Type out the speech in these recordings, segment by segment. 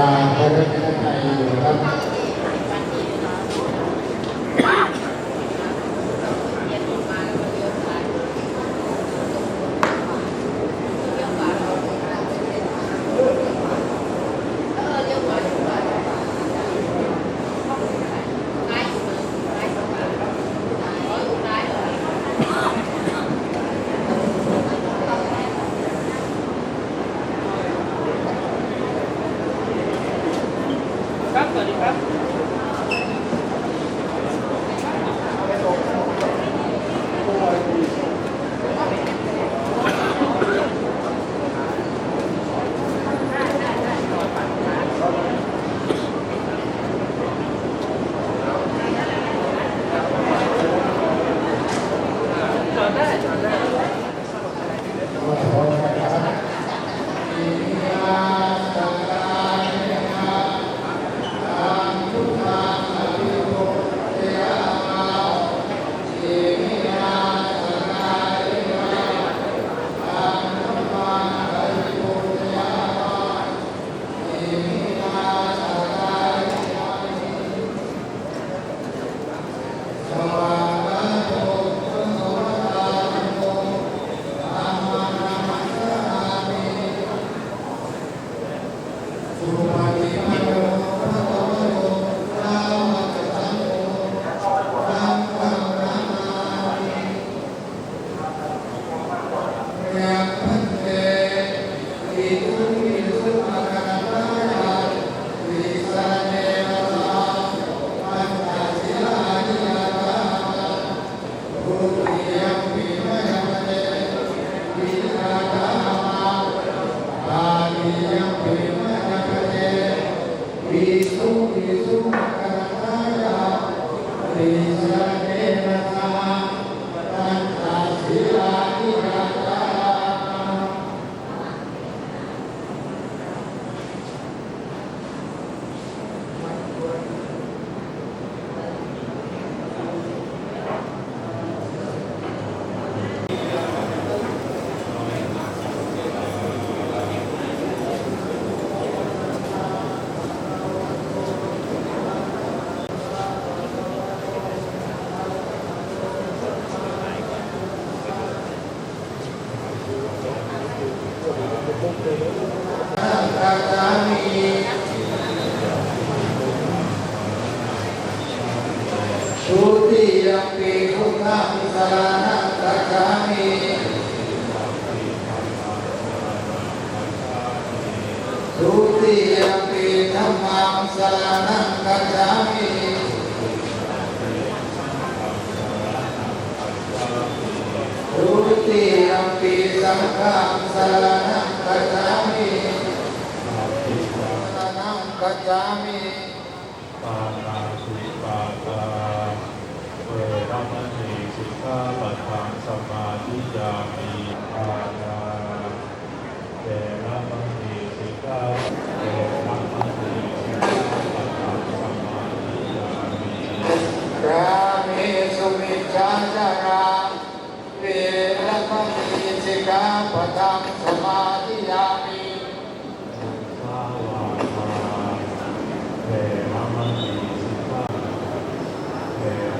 ลาไปไว้นนใจอยู่ครับ Cristo, Caracá, Cristo. तृतीयपि धम्मां शरणं गच्छामि तृतीयपि सङ्घं शरणं गच्छामि शरणं गच्छामि é,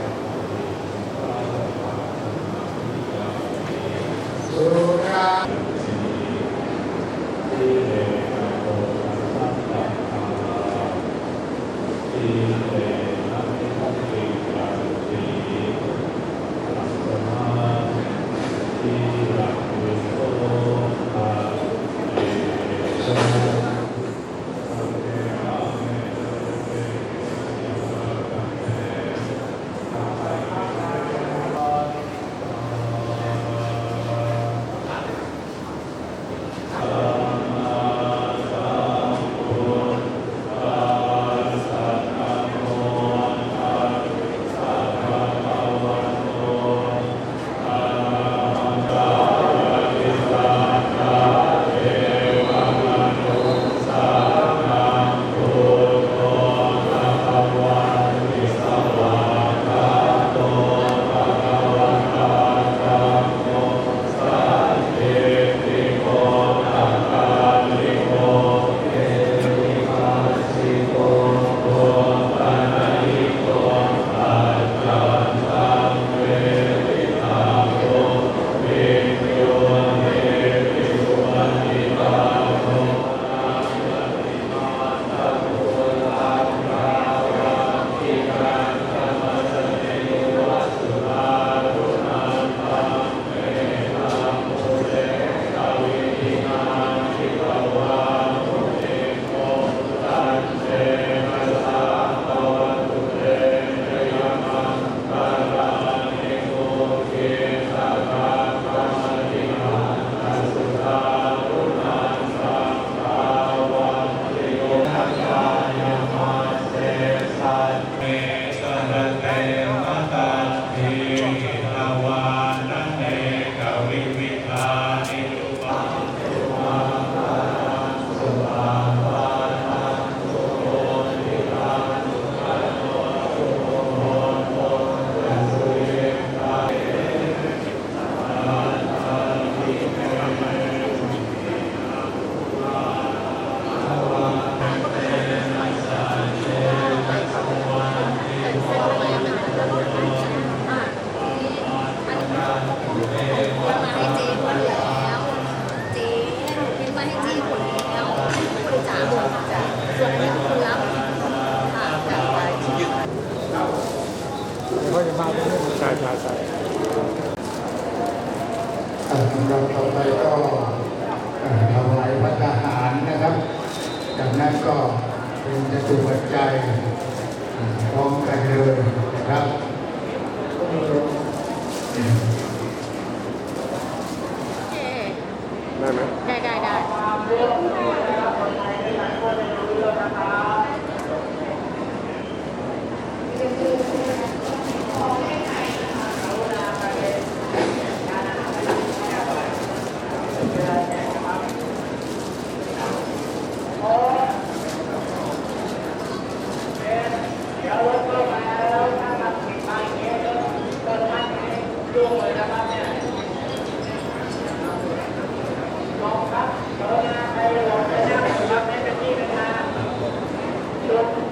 ต่อไปก็ถวายพระทหารนะครับ จากนั้นก็เป็นจตุปัจจัยพร้อมกันเลยนะครับได้ไหมได้ Gracias.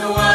so I